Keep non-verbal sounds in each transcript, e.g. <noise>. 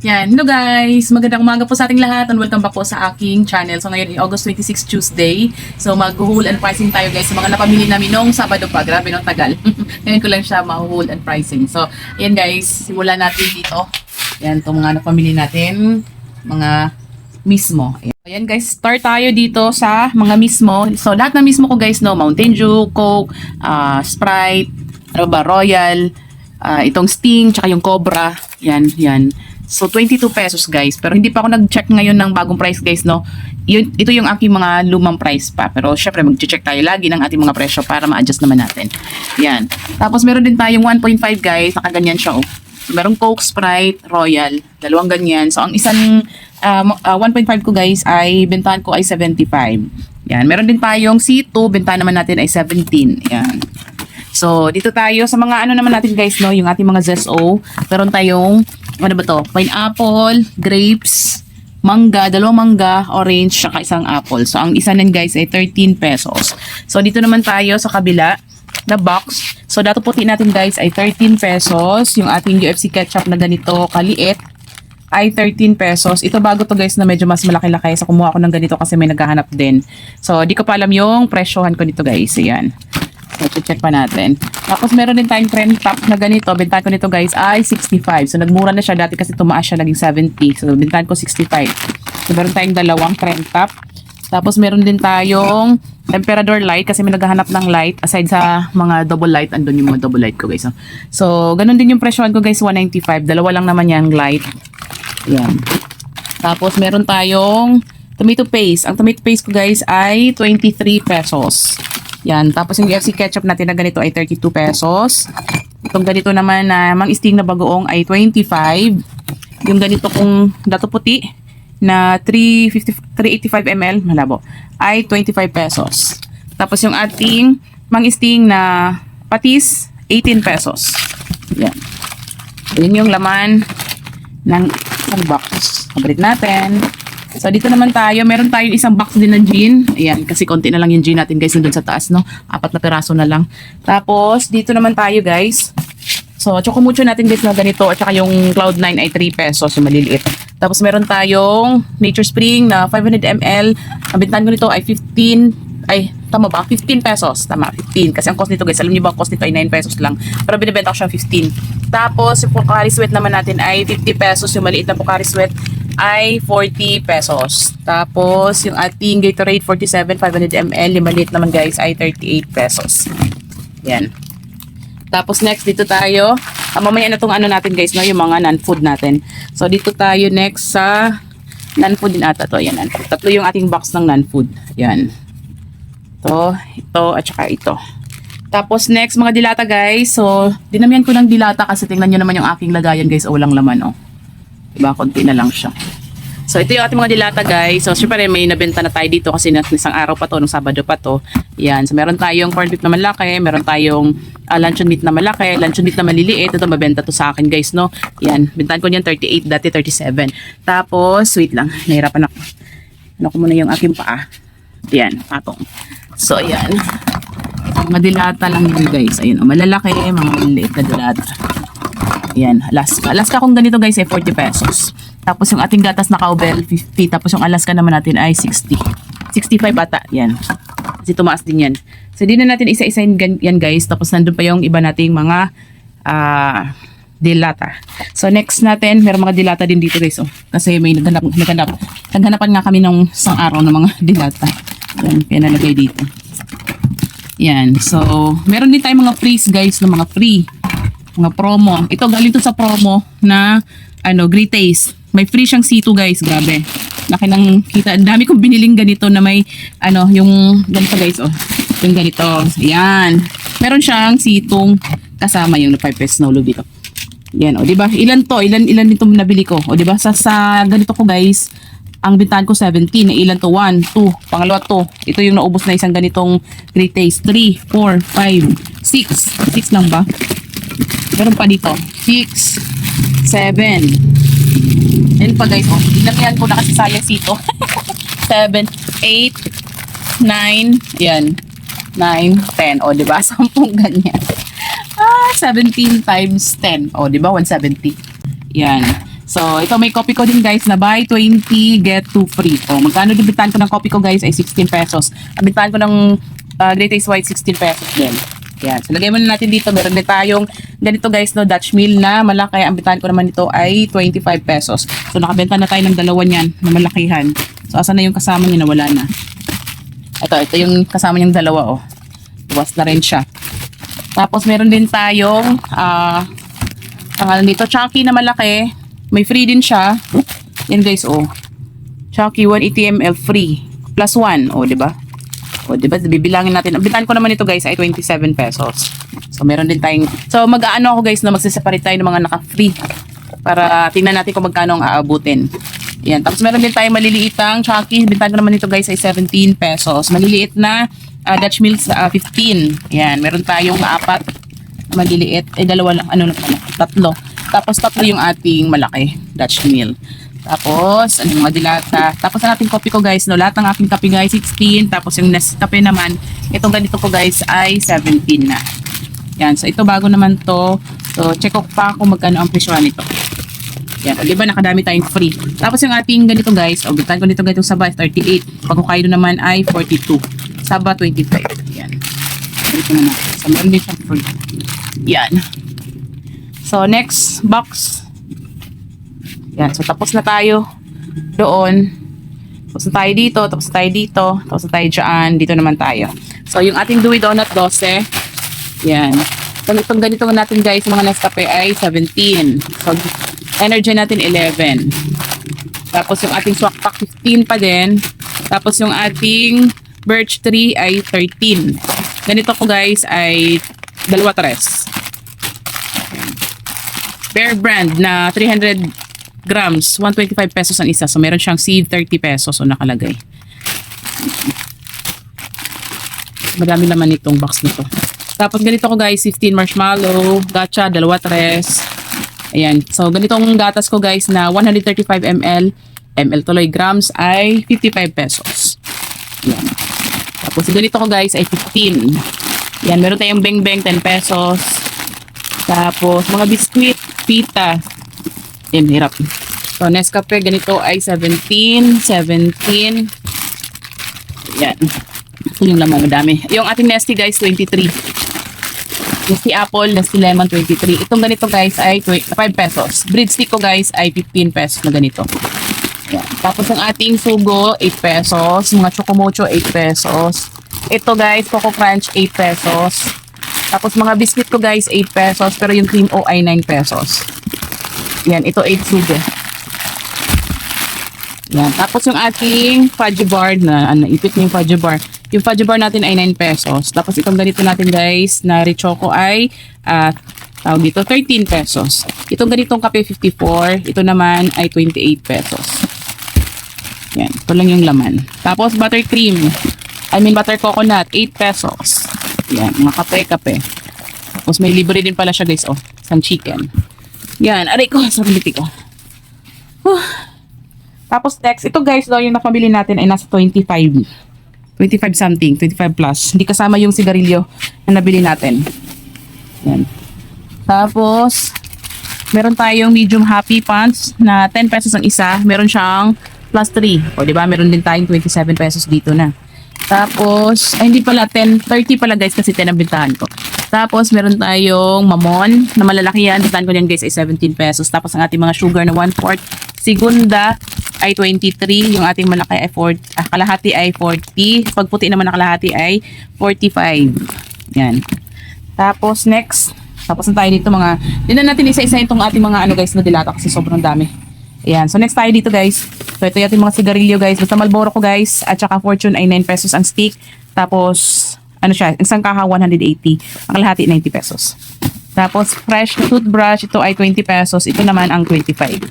Yan. Hello guys! Magandang umaga po sa ating lahat and welcome back po sa aking channel. So ngayon ay August 26 Tuesday. So mag-hold and pricing tayo guys sa mga napamili namin nung Sabado pa. Grabe nung tagal. <laughs> ngayon ko lang siya ma-hold and pricing. So yan guys, simulan natin dito. Yan itong mga napamili natin. Mga mismo. Ayan. Ayan guys, start tayo dito sa mga mismo. So lahat ng mismo ko guys no, Mountain Dew, Coke, ah, Sprite, ano Royal, ah, itong Sting, tsaka yung Cobra. Yan, yan. So 22 pesos guys. Pero hindi pa ako nag-check ngayon ng bagong price guys no. Yun, ito yung aking mga lumang price pa. Pero syempre mag-check tayo lagi ng ating mga presyo para ma-adjust naman natin. Yan. Tapos meron din tayong 1.5 guys. Nakaganyan siya oh. Merong Coke, Sprite, Royal. Dalawang ganyan. So, ang isang um, uh, 1.5 ko guys ay bentahan ko ay 75. Yan. Meron din tayong C2. Bentahan naman natin ay 17. Yan. So, dito tayo sa mga ano naman natin guys, no? Yung ating mga ZSO. Meron tayong, ano ba to? Pineapple, grapes, mangga, dalawang mangga, orange, saka isang apple. So, ang isa nun guys ay 13 pesos. So, dito naman tayo sa kabila na box. So, dato puti natin guys ay 13 pesos. Yung ating UFC ketchup na ganito kaliit ay 13 pesos. Ito bago to guys na medyo mas malaki-laki. So, kumuha ako ng ganito kasi may naghahanap din. So, di ko pa alam yung presyohan ko nito guys. Ayan. So, check pa natin. Tapos, meron din tayong trend top na ganito. Bentahan ko nito guys ay 65. So, nagmura na siya dati kasi tumaas siya naging 70. So, bentahan ko 65. So, meron tayong dalawang trend top. Tapos, meron din tayong Emperador light kasi may naghahanap ng light aside sa mga double light andun yung mga double light ko guys. oh. So, ganun din yung presyohan ko guys 195. Dalawa lang naman yung light. Yan. Tapos meron tayong tomato paste. Ang tomato paste ko guys ay 23 pesos. Yan. Tapos yung FC ketchup natin na ganito ay 32 pesos. Itong ganito naman na mang sting na bagoong ay 25. Yung ganito kong dato puti na 350, 385 ml, malabo, ay 25 pesos. Tapos yung ating mang sting na patis, 18 pesos. Yan. Yun yung laman ng box. Kabalik natin. So, dito naman tayo. Meron tayong isang box din ng gin. Ayan, kasi konti na lang yung gin natin guys nandun sa taas, no? Apat na piraso na lang. Tapos, dito naman tayo guys. So, chocomucho natin guys na ganito. At saka yung Cloud9 ay 3 pesos, yung maliliit. Tapos, meron tayong Nature Spring na 500 ml. Ang bintahan ko nito ay 15 ay, tama ba? 15 pesos. Tama, 15. Kasi ang cost nito guys, alam niyo ba ang cost nito ay 9 pesos lang. Pero binibenta ko siya 15. Tapos, yung Pocari Sweat naman natin ay 50 pesos. Yung maliit na Pocari Sweat ay 40 pesos. Tapos, yung ating Gatorade 47 500 ml, yung maliit naman guys ay 38 pesos. Yan. Tapos next dito tayo. Ah, mamaya na tong ano natin guys, no, yung mga non-food natin. So dito tayo next sa non-food din ata to. Yan, non-food. Tatlo yung ating box ng non-food. Yan. Ito, ito, at saka ito. Tapos next mga dilata guys. So, dinamihan ko ng dilata kasi tingnan nyo naman yung aking lagayan guys. O walang laman oh. Diba? Konti na lang siya. So, ito yung ating mga dilata guys. So, syempre may nabenta na tayo dito kasi na, isang araw pa to, nung Sabado pa to. Yan. So, meron tayong corned beef na malaki. Meron tayong uh, luncheon meat na malaki. Luncheon meat na maliliit. Ito, mabenta to sa akin guys, no? Yan. Bintahan ko niyan 38, dati 37. Tapos, wait lang. Nahirapan ako. Ano ko muna yung aking paa. Yan. Patong. So, ayan. Madilata lang yun guys. Ayun, oh, malalaki, mga maliit na dilata. Ayan, Alaska. Alaska kung ganito guys ay 40 pesos. Tapos yung ating gatas na cowbell, 50. Tapos yung Alaska naman natin ay 60. 65 bata. Yan. Kasi tumaas din yan. So, di na natin isa-isa yan guys. Tapos nandun pa yung iba nating mga ah dilata. So, next natin, meron mga dilata din dito guys. Oh. Kasi may naghanap, naghanap. Naghanapan nga kami ng isang araw ng mga dilata. Yan, kaya nalagay dito. Yan. So, meron din tayong mga freeze guys, ng mga free. Mga promo. Ito, galing to sa promo na, ano, Great Taste. May free siyang C2 guys, grabe. Laki ng kita. Ang dami kong biniling ganito na may, ano, yung, ganito guys, oh. Yung ganito. Yan. Meron siyang C2 kasama yung 5 pesos na ulo dito. Yan, o, di ba? Ilan to? Ilan, ilan dito nabili ko? O, di ba? Sa, sa ganito ko guys, ang bintahan ko 17. Na ilan to? 1, 2, pangalawa to. Ito yung naubos na isang ganitong Great Taste. 3, 4, 5, 6. 6 lang ba? Meron pa dito. 6, 7. Yan pa guys, oh. Dinamihan ko na kasi sayang sito. 7, 8, 9, yan. 9, 10. O, di ba? <laughs> 10 ganyan. Ah, 17 times 10. O, di ba? 170. Yan. So, ito may copy ko din guys na buy 20, get 2 free. O, magkano din bintahan ko ng copy ko guys ay 16 pesos. Ang bintahan ko ng uh, Great Taste White 16 pesos din. Yan. So, lagay muna natin dito. Meron din tayong ganito guys, no, Dutch meal na malaki. Ang bintahan ko naman nito ay 25 pesos. So, nakabenta na tayo ng dalawa niyan na malakihan. So, asan na yung kasama niya na wala na? Ito, ito yung kasama niyang dalawa, oh. Buwas na rin siya. Tapos, meron din tayong, ah, pangalan dito, Chucky na malaki. May free din siya. Yan guys, oh. Chucky 180 ml free. Plus 1, oh, di ba? O, di? Bibilangin natin. Bintahan ko naman ito guys ay 27 pesos. So, meron din tayong... So, mag-ano ako guys na magsiseparate tayo ng mga naka-free. Para tingnan natin kung magkano ang aabutin. Yan. Tapos, meron din tayong maliliitang Chucky. Bintahan ko naman ito guys ay 17 pesos. Maliliit na ah, Dutch Mills ah, 15. Yan. Meron tayong apat maliliit. Eh, dalawa lang. Ano na? Tatlo. Tapos, tatlo yung ating malaki Dutch Mill. Tapos, ano yung mga dilata. Tapos, ang ating kopi ko guys, no, lahat ng aking kape guys, 16. Tapos, yung Nescafe naman, itong ganito ko guys ay 17 na. Yan. So, ito bago naman to. So, check ko pa kung magkano ang presyo nito. Yan. O, di ba nakadami tayong free. Tapos, yung ating ganito guys, o, bitan ko nito ganitong sabay, 38. Pag Hokkaido naman ay 42. Saba, 25. Yan. Ito na natin. So, meron din siyang free. Yan. So, next box. Yan. So, tapos na tayo doon. Tapos na tayo dito. Tapos na tayo dito. Tapos na tayo dyan. Dito naman tayo. So, yung ating Dewey Donut 12. Yan. So, itong ganito natin guys, mga Nescafe ay 17. So, energy natin 11. Tapos yung ating swak pack 15 pa din. Tapos yung ating birch tree ay 13. Ganito ko guys ay dalawa tres. Bear brand na 300 grams, 125 pesos ang isa. So, meron siyang seed, 30 pesos. So, nakalagay. Madami naman itong box nito. Tapos, ganito ko guys, 15 marshmallow, gacha, dalawa tres. Ayan. So, ganitong gatas ko guys na 135 ml, ml tuloy grams ay 55 pesos. Ayan. Tapos, ganito ko guys ay 15. Yan, meron tayong beng beng 10 pesos. Tapos, mga biskuit, pita. Yan, hirap. So, Nescafe, ganito ay 17, 17. Yan. Yung laman, madami. Yung ating Nesty, guys, 23. Nesty Apple, Nesty Lemon, 23. Itong ganito, guys, ay 5 pesos. Bread stick ko, guys, ay 15 pesos na ganito. Yan. Tapos, ang ating Sugo, 8 pesos. Mga Chocomocho, 8 pesos. Ito, guys, Coco Crunch, 8 pesos. Tapos mga biscuit ko guys, 8 pesos. Pero yung cream O ay 9 pesos. Yan, ito 8 sugo. Yan. Tapos yung ating fudge bar na, ano, ipit na yung fudge bar. Yung fudge bar natin ay 9 pesos. Tapos itong ganito natin guys, na Richoco ay, ah, tawag dito, 13 pesos. Itong ganitong kape, 54. Ito naman ay 28 pesos. Yan, ito lang yung laman. Tapos buttercream. I mean butter coconut, 8 pesos. Yan, mga kape-kape. Tapos may libre din pala siya guys, oh. Isang chicken. Yan, aray ko, sa biliti ko. Huh. Tapos next, ito guys, daw yung napamili natin ay nasa 25. 25 something, 25 plus. Hindi kasama yung sigarilyo na nabili natin. Yan. Tapos, meron tayong medium happy pants na 10 pesos ang isa. Meron siyang plus 3. O, di ba? Meron din tayong 27 pesos dito na. Tapos, ay hindi pala, 10, 30 pala guys kasi 10 ang bintahan ko. Tapos, meron tayong mamon na malalaki yan. Bintahan ko yan guys ay 17 pesos. Tapos, ang ating mga sugar na 1 4 Segunda ay 23. Yung ating malaki ay 40. Ah, kalahati ay 40. Pag puti naman na kalahati ay 45. Yan. Tapos, next. Tapos na tayo dito mga, na natin isa-isa itong ating mga ano guys na dilata kasi sobrang dami. Ayan. So, next tayo dito guys. So, ito yung ating mga sigarilyo guys. Basta Malboro ko guys. At saka Fortune ay 9 pesos ang stick. Tapos, ano siya, isang kaha 180. Ang kalahati 90 pesos. Tapos, fresh na toothbrush. Ito ay 20 pesos. Ito naman ang 25.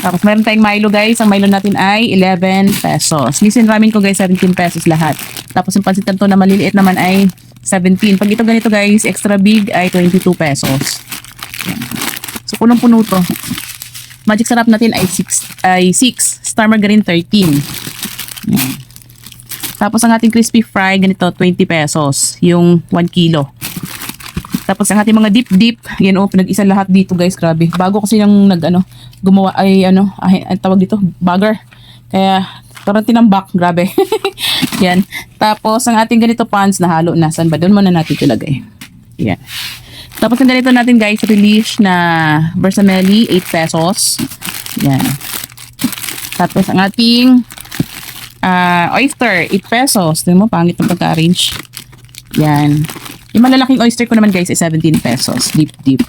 Tapos, meron tayong Milo guys. Ang Milo natin ay 11 pesos. Nisin ramen ko guys, 17 pesos lahat. Tapos, yung pansitan to na maliliit naman ay 17. Pag ito ganito guys, extra big ay 22 pesos. So, punong-puno to. Magic sarap natin ay 6 ay 6. Star margarine 13. Yan. Tapos ang ating crispy fry ganito 20 pesos, yung 1 kilo. Tapos ang ating mga dip dip, yan oh, pinag-isa lahat dito guys, grabe. Bago kasi yung nag ano, gumawa ay ano, ay, ay tawag dito, bagger. Kaya parang tinambak, grabe. <laughs> yan. Tapos ang ating ganito pants na halo na, saan ba? Doon muna natin ito. Yan. Tapos ang ganito natin guys, release na Versamelli, 8 pesos. Yan. Tapos ang ating ah, oyster, 8 pesos. Tingnan mo, pangit ng pagka-arrange. Yan. Yung malalaking oyster ko naman guys is 17 pesos. Deep, deep.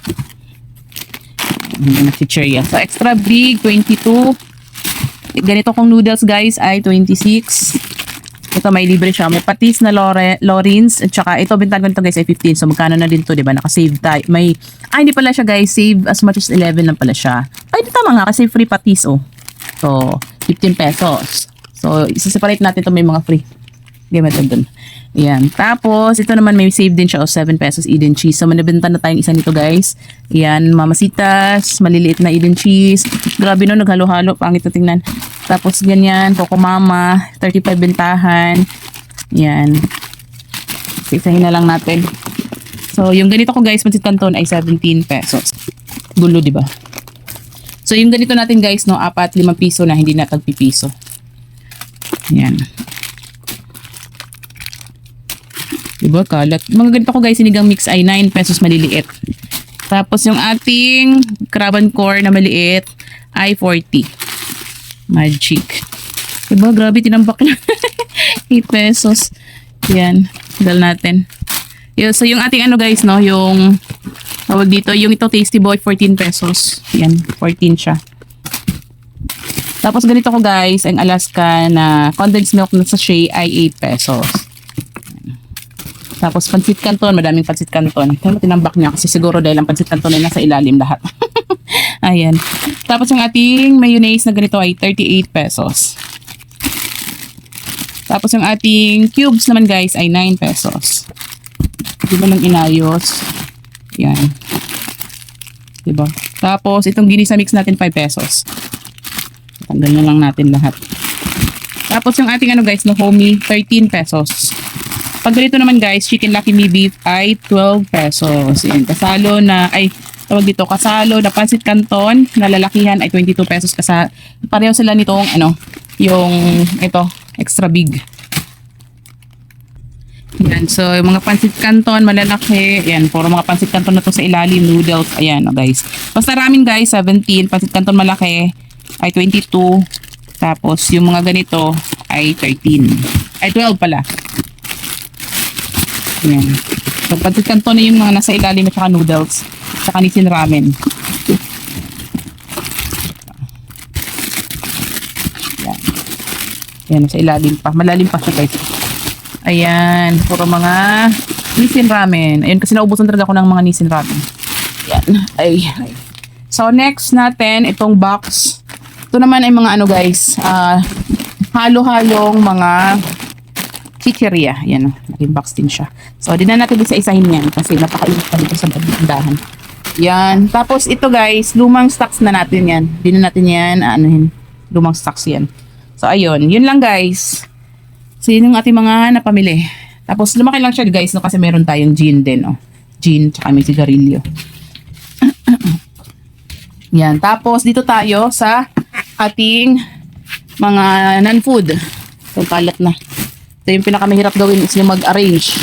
Yan, chichirya. So, extra big, 22. Ganito kong noodles guys ay 26. Ito may libre siya. May patis na Lore, Lorins. At saka ito, bintahan ko nito guys ay 15. So magkano na din to, di ba? Naka-save tayo. May, ay hindi pala siya guys. Save as much as 11 lang pala siya. Ay, di tama nga kasi free patis oh. So, 15 pesos. So, isa-separate natin to may mga free. Okay, meron dun. Yan. Tapos, ito naman may save din siya o 7 pesos Eden cheese. So, manibenta na tayong isa nito guys. Yan, mamasitas, maliliit na Eden cheese. Grabe no, naghalo-halo. Pangit na tingnan. Tapos, ganyan, Coco Mama, 35 bentahan. Yan. Isahin na lang natin. So, yung ganito ko guys, Pansit Canton ay 17 pesos. Gulo, di ba? So, yung ganito natin guys, no, apat, limang piso na, hindi na tagpipiso. Yan. Diba, kalat. Mga ganito ko guys, sinigang mix ay 9 pesos maliliit. Tapos yung ating craban core na maliit ay 40. Magic. Diba, grabe, tinambak na. <laughs> 8 pesos. Yan, dal natin. Yo, so yung ating ano guys, no, yung tawag dito, yung ito Tasty Boy, 14 pesos. Yan, 14 siya. Tapos ganito ko guys, ang Alaska na condensed milk na sachet ay 8 pesos. Tapos pancit canton, madaming pancit canton. Kaya tinambak niya kasi siguro dahil ang pancit canton ay nasa ilalim lahat. <laughs> Ayan. Tapos yung ating mayonnaise na ganito ay 38 pesos. Tapos yung ating cubes naman guys ay 9 pesos. Hindi mo lang inayos. Yan. Diba? Tapos itong ginisa mix natin 5 pesos. Tanggal na lang natin lahat. Tapos yung ating ano guys, no homie, 13 pesos. Pag ganito naman guys, chicken lucky me beef ay 12 pesos. Yan, kasalo na, ay, tawag dito, kasalo na pancit canton na lalakihan ay 22 pesos. Kasa, pareho sila nitong, ano, yung, ito, extra big. Yan, so yung mga pancit canton, malalaki, yan, puro mga pancit canton na to sa ilalim, noodles, ayan, oh, guys. Basta ramen guys, 17, pancit canton malaki, ay 22, tapos yung mga ganito ay 13, ay 12 pala. Yan. So, pancit canton na yung mga nasa ilalim at saka noodles, saka nisin ramen. Yan. Yan, nasa ilalim pa. Malalim pa siya guys. Ayan, puro mga nisin ramen. Ayun, kasi naubusan talaga ako ng mga nisin ramen. Yan. Ay, ay. So, next natin, itong box. Ito naman ay mga ano guys, ah, halo-halong mga chicheria. Yan, oh, naging box din siya. So, di na natin isa-isahin yan kasi napakainit pa dito sa tindahan. Yan. Tapos, ito guys, lumang stocks na natin yan. Di na natin yan, anuhin. Lumang stocks yan. So, ayun. Yun lang guys. So, yun ating mga napamili. Tapos, lumaki lang siya guys, no, kasi meron tayong gin din, oh. Gin, tsaka may sigarilyo. <clears throat> Yan. Tapos, dito tayo sa ating mga non-food. So, kalat na. Ito yung pinakamahirap gawin is yung mag-arrange.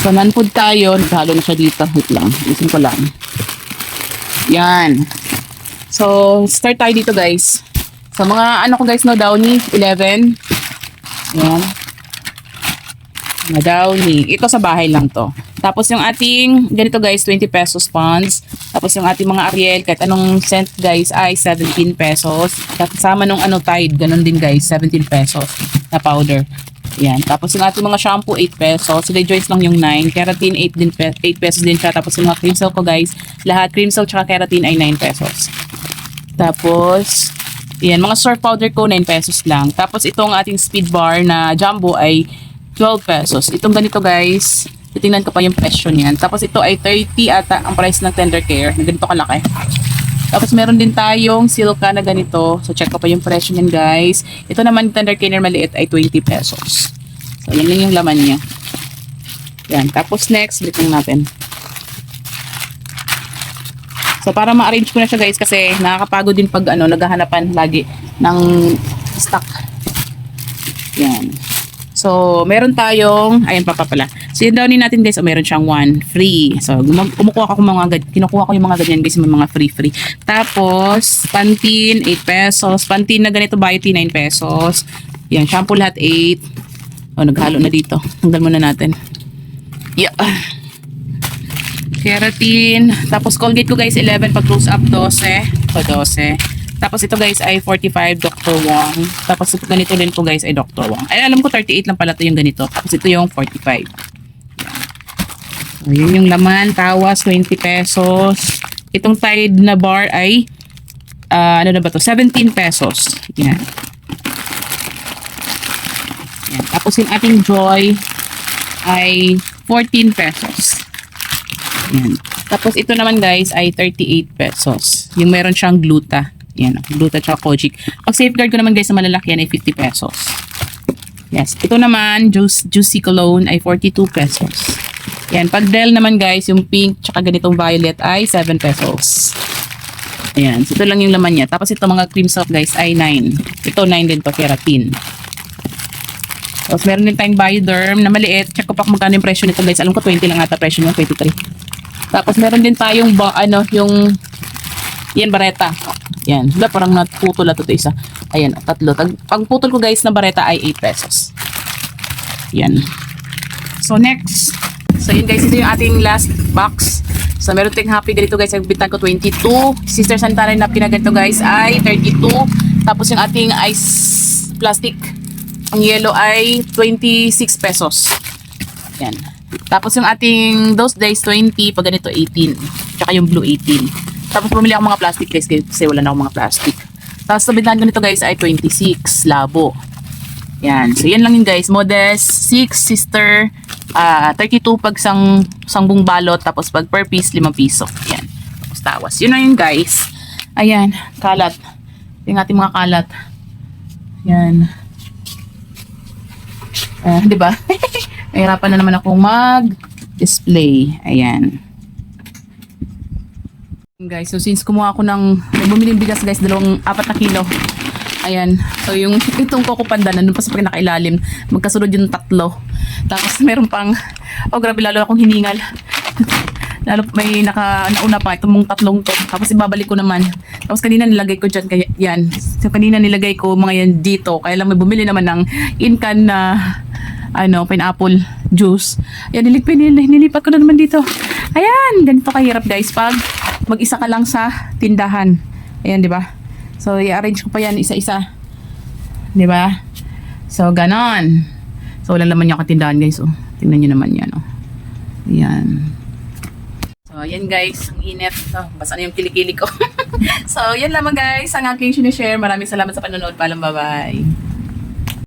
So, non-food tayo. Naghalo na siya dito. Wait lang. Isin ko lang. Yan. So, start tayo dito guys. Sa mga ano ko guys no, Downy 11. Yan. Mga Downy. Ito sa bahay lang to. Tapos yung ating, ganito guys, 20 pesos pounds. Tapos yung ating mga Ariel, kahit anong scent guys, ay 17 pesos. Kasama nung ano Tide, ganun din guys, 17 pesos na powder. Yan. Tapos yung ating mga shampoo, 8 pesos. Sila Joyce lang yung 9. Keratin, 8, din, pe- 8 pesos din siya. Tapos yung mga cream silk ko guys, lahat cream silk tsaka keratin ay 9 pesos. Tapos, yan, mga surf powder ko, 9 pesos lang. Tapos itong ating speed bar na jumbo ay 12 pesos. Itong ganito guys, titingnan ko pa yung presyo niyan. Tapos ito ay 30 ata ang price ng tender care. Na ganito kalaki. Tapos meron din tayong silka na ganito. So check ko pa yung presyo niyan guys. Ito naman tender care na maliit ay 20 pesos. So yan lang yung laman niya. Yan. Tapos next, balik lang natin. So para ma-arrange ko na siya guys kasi nakakapagod din pag ano, naghahanapan lagi ng stock. Yan. So, meron tayong, ayan pa pa pala. So, yun downin natin guys, oh, meron siyang one free. So, kumukuha ko mga, kinukuha ko yung mga ganyan guys, may mga free free. Tapos, Pantene, 8 pesos. Pantene na ganito, Beauty, 9 pesos. Yan, shampoo lahat, 8. Oh, naghalo na dito. Tanggal muna natin. Yeah. Keratin. Tapos Colgate ko guys 11 pag close up 12. O 12. Tapos ito guys ay 45 Dr. Wong. Tapos ito ganito din po guys ay Dr. Wong. Ay alam ko 38 lang pala to yung ganito. Tapos ito yung 45. So, yun yung laman. Tawas 20 pesos. Itong Tide na bar ay ah, ano na ba to? 17 pesos. Yan. Yan. Tapos yung ating Joy ay 14 pesos. Yan. Tapos ito naman guys ay 38 pesos. Yung meron siyang gluta. Yan, oh, gluta tsaka kojic. Pag safeguard ko naman guys sa malalaki yan ay 50 pesos. Yes. Ito naman, juice, juicy cologne ay 42 pesos. Yan. Pag Del naman guys, yung pink tsaka ganitong violet ay 7 pesos. Ayan. So, ito lang yung laman niya. Tapos ito mga cream soap guys ay 9. Ito 9 din to, keratin. Tapos meron din tayong Bioderm na maliit. Check ko pa kung magkano yung presyo nito guys. Alam ko 20 lang ata presyo niya, 23. Tapos meron din tayong ba, ano, yung yan bareta. Yan. Wala parang naputol na to, to isa. Ayan, tatlo. Pag putol ko guys na bareta ay 8 pesos. Yan. So next. So yun guys, ito yung ating last box. So meron tayong happy ganito guys, ang bitan ko 22. Sister Santana na pinaganto guys ay 32. Tapos yung ating ice plastic ang yellow ay 26 pesos. Yan. Tapos yung ating those days 20, pag ganito 18. Tsaka yung blue 18. Tapos bumili ako mga plastic guys kasi wala na akong mga plastic. Tapos sa bintahan ko nito guys ay 26 labo. Yan. So yan lang yun guys. Modest 6 sister ah 32 pag sang sangbong balot tapos pag per piece 5 piso. Yan. Tapos tawas. Yun na yun guys. Ayan, kalat. Yung ating mga kalat. Yan. Ah, 'di ba? <laughs> Nahirapan na naman akong mag-display. Ayan. Guys, so since kumuha ako ng bumili bigas guys, dalawang apat na kilo. Ayan. So yung itong Coco Panda nandun pa sa pinakailalim, magkasunod yung tatlo. Tapos meron pang oh grabe lalo akong hiningal. <laughs> lalo may naka nauna pa itong mong tatlong to. Tapos ibabalik ko naman. Tapos kanina nilagay ko dyan kaya yan. So kanina nilagay ko mga yan dito. Kaya lang may bumili naman ng in-can na ano, pineapple juice. Ayan, nilip, nil, nilipat ko na naman dito. Ayan, ganito kahirap guys pag mag-isa ka lang sa tindahan. Ayan, di ba? So, i-arrange ko pa yan isa-isa. Di ba? So, ganon. So, wala naman yung katindahan guys. Oh. Tingnan nyo naman yan. Oh. Ayan. So, ayan guys. Ang init. So, basta na yung kilikili ko. <laughs> so, yan lamang guys. Ang aking sinishare. Maraming salamat sa panonood. Paalam, bye-bye.